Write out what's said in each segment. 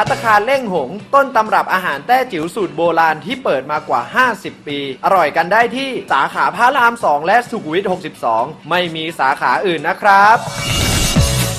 พัตตาคารเล่งหง ต้นตำรับอาหารแต้จิ๋วสูตรโบราณที่เปิดมากว่า 50 ปี อร่อยกันได้ที่สาขาพระราม 2 และสุขุมวิท 62 ไม่มีสาขาอื่นนะครับ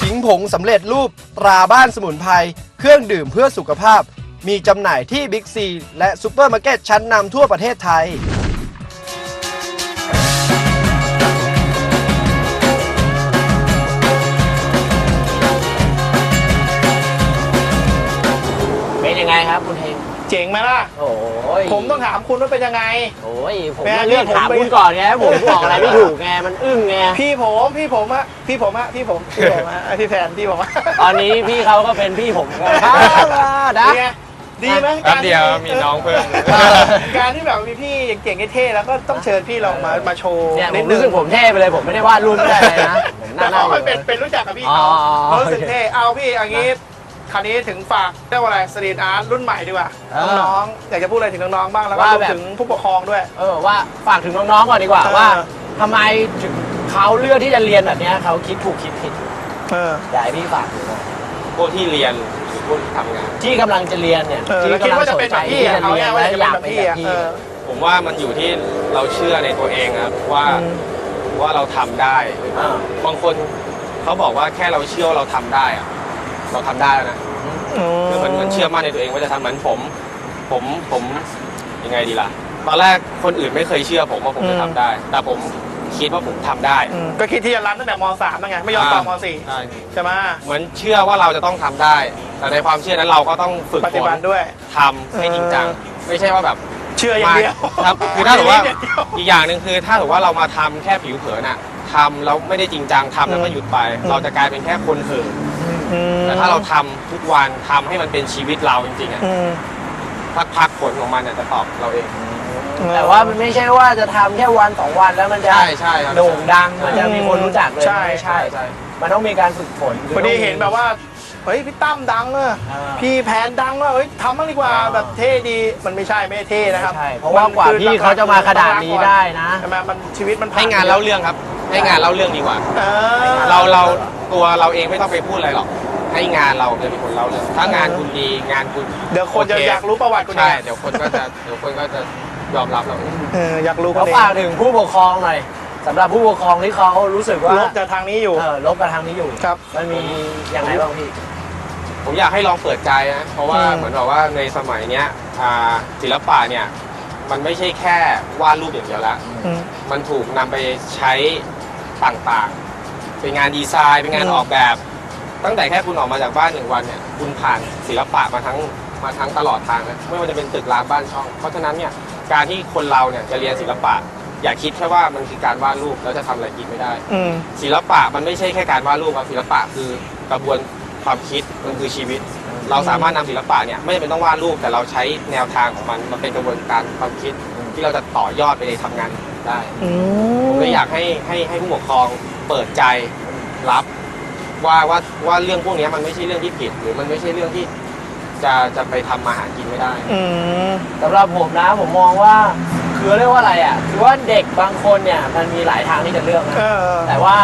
ขิงผงสำเร็จรูปตราบ้านสมุนไพรเครื่องดื่มเพื่อสุขภาพ มีจำหน่ายที่บิ๊กซีและซูเปอร์มาร์เก็ตชั้นนำทั่วประเทศไทย ครับคุณเฮงเจ๋งไหมล่ะ โอ้ยผมต้องถามคุณว่าเป็นยังไง โอ้ยผมแม่ก็เลือกพี่ผมถามไปคุณก่อนไงผมบอกอะไรไม่ถูกไงมันอึ้งไงพี่ผมพี่ผมอะพี่ผมอะพี่ผมพี่ผมอะพี่แฟนพี่ผมอะตอนนี้พี่เขาก็เป็นพี่ผมครับนะดีไงดีไหมแป๊บเดียวการที่มีน้องเพิ่มเออการที่แบบมีพี่เก่งๆเท่ๆแล้วก็ต้องเชิญพี่เรามามาโชว์เนี่ยผนิดมนึรู้งสึกผมเท่ไปเลยผมไม่ได้วาดรูปไม่ได้เลยนะผมหแต่น้าหน้าเขาอยู่เป็นเป็นรู้จักกับพี่อ๋อเขาเขารู้สึกโอเคเท่เอาพี่อย่างนี้ คราวนี้ถึงฝากเรียกว่าอะไรสตรีทอาร์ตรุ่นใหม่ดีกว่าเออน้องๆอยากจะพูดอะไรถึงน้องๆบ้างแล้วก็ว่ารวมแบบถึงผู้ปกครองด้วย เออว่าฝากถึงน้องๆก่อนดีกว่าเออ ว่าทำไมถึงเขาเลือกที่จะเรียนแบบเนี้ยเขาคิดถูกคิดผิดเออ อยากให้พี่ฝากถึงหน่อยพวกที่เรียนหรือพวกที่ทำงาน ที่กำลังจะเรียนเนี่ยเออที่แล้วคิดกำลังว่าจะสนเป็นใจแบบพี่ที่อะจะเอาเรียง่านยๆว่าและจะอเป็นยากแบบเป็นพี่แบบอะพี่เออ ผมว่ามันอยู่ที่เราเชื่อในตัวเองครับว่าอืมว่าเราทำได้ อ่าบางคนเขาบอกว่าแค่เราเชื่อว่าเราทำได้อะ เราทำได้แล้วนะคือมันมันเชื่อมั่นในตัวเองว่าจะทำเหมือนผม ผมผมยังไงดีล่ะตอนแรกคนอื่นไม่เคยเชื่อผมว่าผมจะทำได้ แต่ผมคิดว่าผมทำได้อืมก็คิดที่จะรับตั้งแต่ม .3 นั่นไงไม่ยอมต่อม .4 ใช่ใช่ไหมเหมือนเชื่อว่าเราจะต้องทำได้ แต่ในความเชื่อนั้นเราก็ต้องฝึกปฝฏิบันติด้วยทำให้จริงจังไม่ใช่ว่าแบบเชื่ออย่างเดียวครับคือถ้าถือว่าเชื่อย่างเดียวอีกอย่างหนึ่งคือ ถ้าถือว่าเรามาทำแค่ผิวเผินอะทำแล้วไม่ได้จริงจังทำแล้วก็หยุดไปอืมเราจะกลายเป็นแค่คนเหิน อืมแต่ถ้าเราทำทุกวันทำให้มันเป็นชีวิตเราจริงๆอะอืมพักพักๆผลของมันเนี่ยจะตอบเราเอง แต่ว่ามันไม่ใช่ว่าจะทำแค่วันสองวันแล้วมันจะใช่ใช่ครับโด่งดัง มันจะมีคนรู้จักเลยใช่ ไม่ใช่ ใช่ มันต้องมีการฝึกฝนพอดีเห็นแบบว่า เฮ้ยพี่ตั้มดังอะอ่า พี่แผนดังอะเฮ้ยทำบ้างดีกว่าอ่า แบบเท่ดีมันไม่ใช่ไม่เท่นะครับใช่เพราะว่ากว่าพี่เขาจะมาขนาดนี้ได้นะ ใช่ไหมมันชีวิตมันผ่ให้งานเล่าเรื่องครับ ให้งานเล่าเรื่องดีกว่า เออเราเราตัวเราเองไม่ต้องไปพูดอะไรหรอก ให้งานเราจะเป็นคนเล่าเรื่อง ถ้างานคุณดีงานคุณเดี๋ยวคนจะโอยากรู้ประวัติคุณใช่เองเดี๋ยวคนก็จะเดี๋ยวคนก็จะยอมรับเราเองเอออยากรู้คุเขาณเอฝากงถึงผู้ปกครองหน่อยสำหรับผู้ปกครองที่เขารู้สึกว่าลบจากทางนี้อยู่ เออลบกับทางนี้อยู่ครับ มันมียังไงบ้างพี่ ผมอยากให้ลองเปิดใจนะเพราะว่าอืม เหมือนแบบว่าในสมัยเนี้ยอ่าศิลปะเนี่ยมันไม่ใช่แค่วาดรูปอย่างเดียวละ อืม มันถูกนำไปใช้ ต่างๆ เป็นงานดีไซน์ เป็นงานอืมออกแบบ ตั้งแต่แค่คุณออกมาจากบ้านหนึ่งวันเนี่ยคุณผ่านศิลปะมาทั้งมาทั้งตลอดทางนะไม่ว่าจะเป็นตึกรามบ้านช่อง เพราะฉะนั้นเนี่ยการที่คนเราเนี่ยจะเรียนศิลปะ อย่าคิดแค่ว่ามันคือการวาดรูปแล้วจะทำอะไรกินไม่ได้อืมศิลปะมันไม่ใช่แค่การวาดรูปครับศิลปะคือกระบวนความคิดมันคือชีวิต เราสามารถนำศิลปะเนี่ยไม่จำเป็นต้องวาดรูปแต่เราใช้แนวทางของมันมาเป็นกระบวนการความคิด ที่เราจะต่อยอดไปในทำงานได้อืผมมเลยอยากให้ให้ให้ผู้ปกครองเปิดใจรับ ว่าว่าว่าเรื่องพวกนี้มันไม่ใช่เรื่องที่ผิด หรือมันไม่ใช่เรื่องที่จะจะไปทำมาหากินไม่ได้ อืม สำหรับผมนะผมมองว่าคือเรียกว่าอะไรอะคือว่าเด็กบางคนเนี่ยมันมีหลายทางที่จะเลือกเอนะอแต่ว่า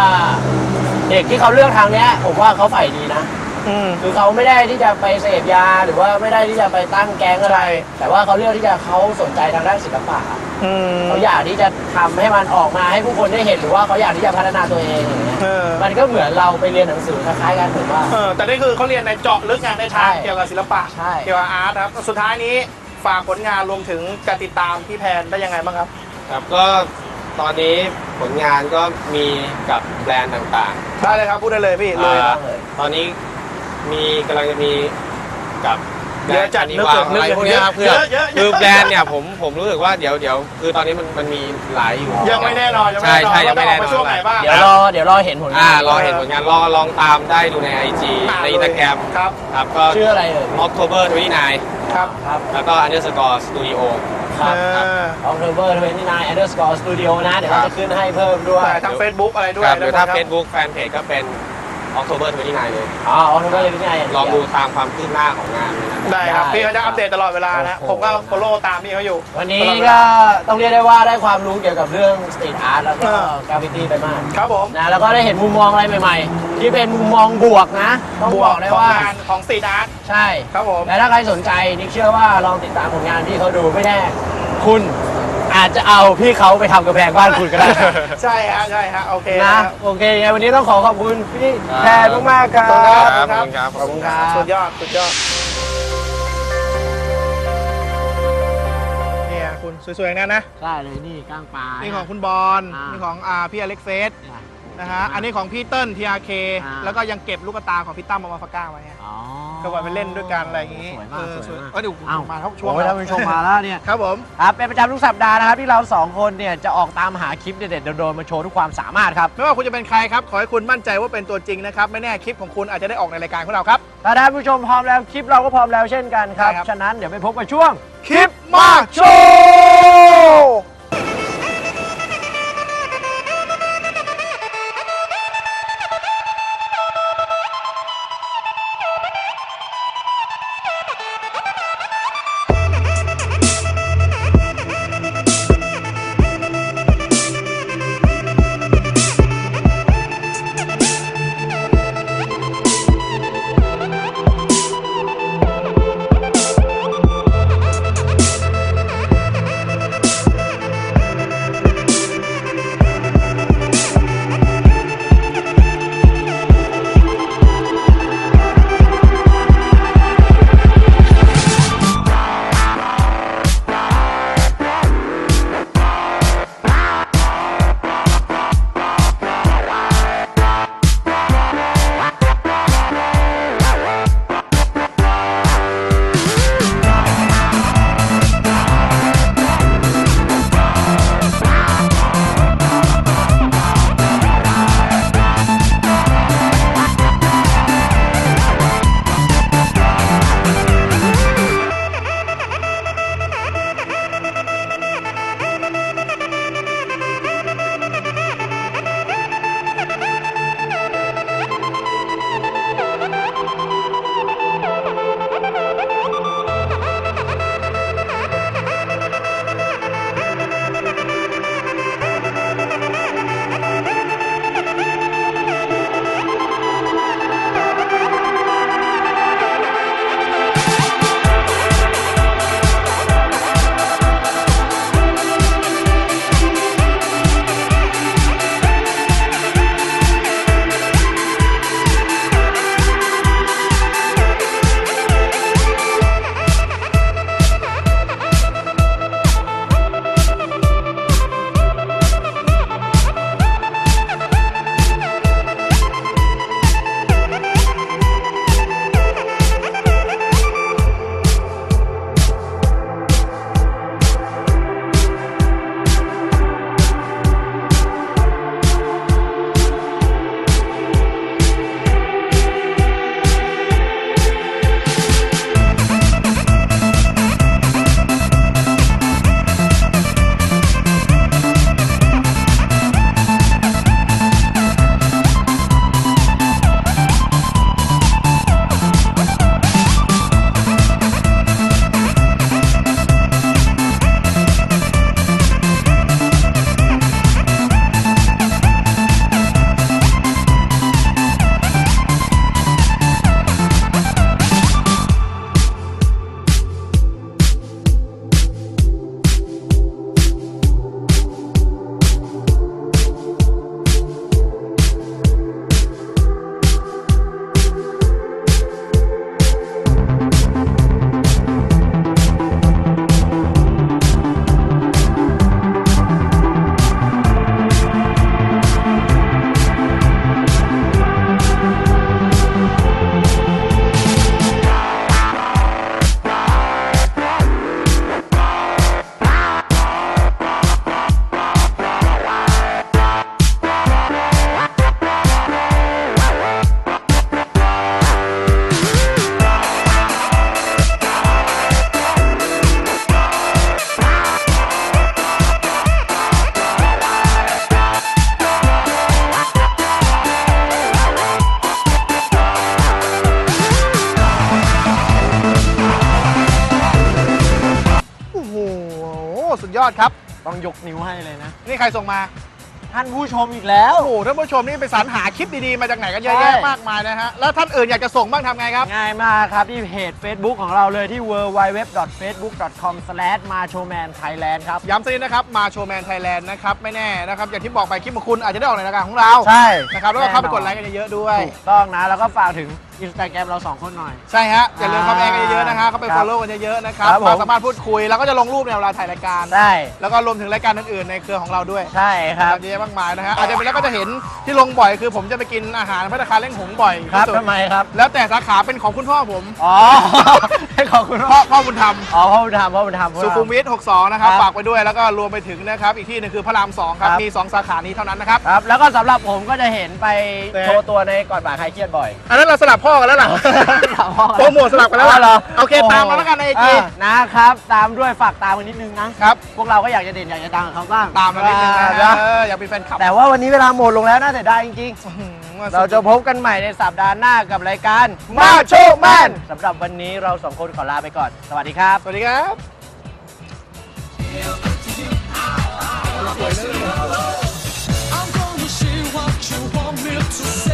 เด็กที่เขาเลือกทางเนี้ยผมว่าเขาใฝ่ดีนะ อืม คือเขาไม่ได้ที่จะไปเสพยาหรือว่าไม่ได้ที่จะไปตั้งแก๊งอะไรใช่แต่ว่าเขาเลือกที่จะเขาสนใจทางด้านศิลปะอืมเขาอยากที่จะทำให้มันออกมาให้ผู้คนได้เห็นหรือว่าเขาอยากที่จะพัฒนาตัวเองอย่างเงี้ยเออมันก็เหมือนเราไปเรียนหนังสือคล้ายๆกันผมว่า เออแต่นี่คือเขาเรียนในเจาะลึกงานในทางใช่เกี่ยวกับศิลปะ ใช่ เกี่ยวกับอาร์ตครับ สุดท้ายนี้ฝากผลงานรวมถึงการติดตามพี่แพนได้ยังไงบ้างครับ ครับก็ตอนนี้ผลงานก็มีกับแบรนด์ต่างๆได้เลยครับพูดได้เลยพี่เลยอ่าตอนนี้ มีกำลังจะมีกับเยอะจัดนิวานึกอะไรถึงพวกเนี้ยครับเยเพื่ออะเยอะเยอะ คือแบรนด์เนี่ยผมผมรู้สึกว่าเดี๋ยวเดี๋ยวคือตอนนี้มันมันมีหลายอยู่ ยังไม่แน่นอนยังไม่ใช่แน่นอนใช่ยังไม่แน่นว่าอนจะกมาช่วงไหนบ้างเดี๋ยวรอเดี๋ยวรอเห็นผลงาอ่านรอเห็นผลงานรอลองตามได้ดูใน IG ในอินสตาแกรมครับครับก็ ชื่ออะไรเอ่ย October 29ครับครับแล้วก็ underscore studio ครับเออ October 29 underscore studio นะ เดี๋ยวเราจะขึ้นให้เพิ่มด้วย แต่ทาง Facebook อะไรด้วยครับหรือถ้า นะครับ Facebook แฟน เพจก็เป็น October 29เลย อ๋อออโตเบอร์เลยพี่ไงลองดูตามความคืบหน้าของงานเลยนะได้ครับได้พี่เขาจะอัปเดตตลอดเวลานะโอ้โหผมก็ฟอลโล่ตามพี่เขาอยู่วันนี้ตลอดเวก็ลา ต้องเรียกได้ว่าได้ความรู้เกี่ยวกับเรื่องสตรีทอาร์ตแล้วก็เออ กราฟฟิตี้ไปมากครับผมนะแล้วก็ได้เห็นมุมมองอะไรใหม่ๆ ที่เป็นมุมมองบวกนะ ต้องบบวอกกได้ของว่างานของซีดาร์ตใช่ ครับผม และถ้าใครสนใจนิกเชื่อว่าลองติดตามผลงานพี่เขาดูไม่แน่ คุณ อาจจะเอาพี่เขาไปทำกระแพงบ้านคุณก็ได้ ใช่ฮะใช่ฮะโอเคนะนะโอเคยังไงวันนี้ต้องขอขอบคุณพี่แทนมากๆครัขอบคุณบครับครับขอบคุณครับ ขอบคุณครับ สุดยอดสุดยอดเนี่ยคุณสวยๆนั่นนะ ใช่เลยนี่ก้างปลานี่นี่ของคุณบอลอ่านี่ นี่ของอ่าพี่อเล็กเฟส นะฮะ อันนี้ของพี่เติ้ลทีอาเคอ่า แล้วก็ยังเก็บลูกตาของพี่ตั้มมามาฟาก้าไว้ฮะ อ๋อก็ไว้ไปเล่นด้วยกันอะไรอย่างงี้สวยมากเออสวยมากเออเดี๋ยวอ้าวมาครับช่วงโอ้ยท่านผู้ชมมาแล้วเนี่ย ครับผม ครับเป็นประจำทุกสัปดาห์นะครับที่เราสองคนเนี่ยจะออกตามหาคลิปเด็ดๆโดนๆมาโชว์ทุกความสามารถครับไม่ว่าคุณจะเป็นใครครับ ขอให้คุณมั่นใจว่าเป็นตัวจริงนะครับ ไม่แน่คลิปของคุณอาจจะได้ออกในรายการของเราครับ ถ้าท่านผู้ชมพร้อมแล้วคลิปเราก็พร้อมแล้วเช่นกันครับ ใช่ครับ ฉะนั้นเดี๋ยวไปพบกับช่วง คลิปมากโชว์ ยอดครับ ต้องยกนิ้วให้เลยนะ นี่ใครส่งมา ท่านผู้ชมอีกแล้ว โอ้โหท่านผู้ชมนี่ไปสรรหาคลิปดีๆ มาจากไหนกันเยอะแยะใช่มากมายนะฮะ แล้วท่านอื่นอยากจะส่งบ้างทำไงครับ ง่ายมากครับที่เพจ Facebook ของเราเลยที่ www.facebook.com/machomanthailand ครับ ย้ำสักนิดนะครับมาโชว์แมนไทยแลนด์นะครับไม่แน่นะครับอย่างที่บอกไปคลิปของคุณอาจจะได้ออกในรายการของเราใช่นะครับแล้วก็เข้าไปกดไลค์กันเยอะๆด้วย ถูกต้องนะ แล้วก็ฝากถึงอินสตาแกรมเราสองคนหน่อย ใช่ฮะ อย่าลืมเข้าไปแอดกันเยอะๆนะฮะเข้าไปครับ follow กันเยอะๆนะครับครับผม มาสามารถพูดคุย แล้วก็จะลงรูปในเวลาถ่ายรายการ ใช่แล้วก็รวมถึงรายการอื่นๆในเครือของเราด้วยใช่ครับ เยอะแยะมากมายนะฮะอาจจะเป็นแล้วก็จะเห็นที่ลงบ่อยคือผมจะไปกินอาหารพัตตาคารเล่งหงบ่อยครับที่สุดทำไมครับ แล้วแต่สาขาเป็นของคุณพ่อผม อ๋อให้ขอบคุณพ่อพ่อพ่อบุญธรรม อ๋อพ่อบุญธรรมพ่อบุญธรรมพ่อสุบุญธรขุรมมวิท 62 นะครับ ครับฝากไปด้วย แล้วก็รวมไปถึงนะครับ อีกที่หนึงคือพระราม 2 ครับ ครับ มี 2 สาขานี้เท่านั้นนะครับ ครับ แล้วก็สำหรับผมก็จะเห็นไปแต่ โชว์ตัวในก่อนบ่ายใครเครียดบ่อย อันนั้นเราสลับพ่อกันแล้วล่ะโปรโมทสลับกันแล้วอ๋อเหรอโอเคตามมาแล้วกันใน IG เนะครับ ตามด้วยฝากตามกันนิดนึงนะครับ พวกเราก็อยากจะเด่นอยากจะดังกับเขาบ้างตามมานิดนึงนะนะเอออยากเป็นแฟนคลับแต่ว่าวันนี้เวลาหมดลงแล้วน่าเสียดายจริงอื้อหือๆเราจะพบกันใหม่ในสัปดาห์หน้ากับรายการมาโชคแมนสำหรับวันนี้เราสองคนขอลาไปก่อน สวัสดีครับ สวัสดีครับ I'm gonna see what you want me to say.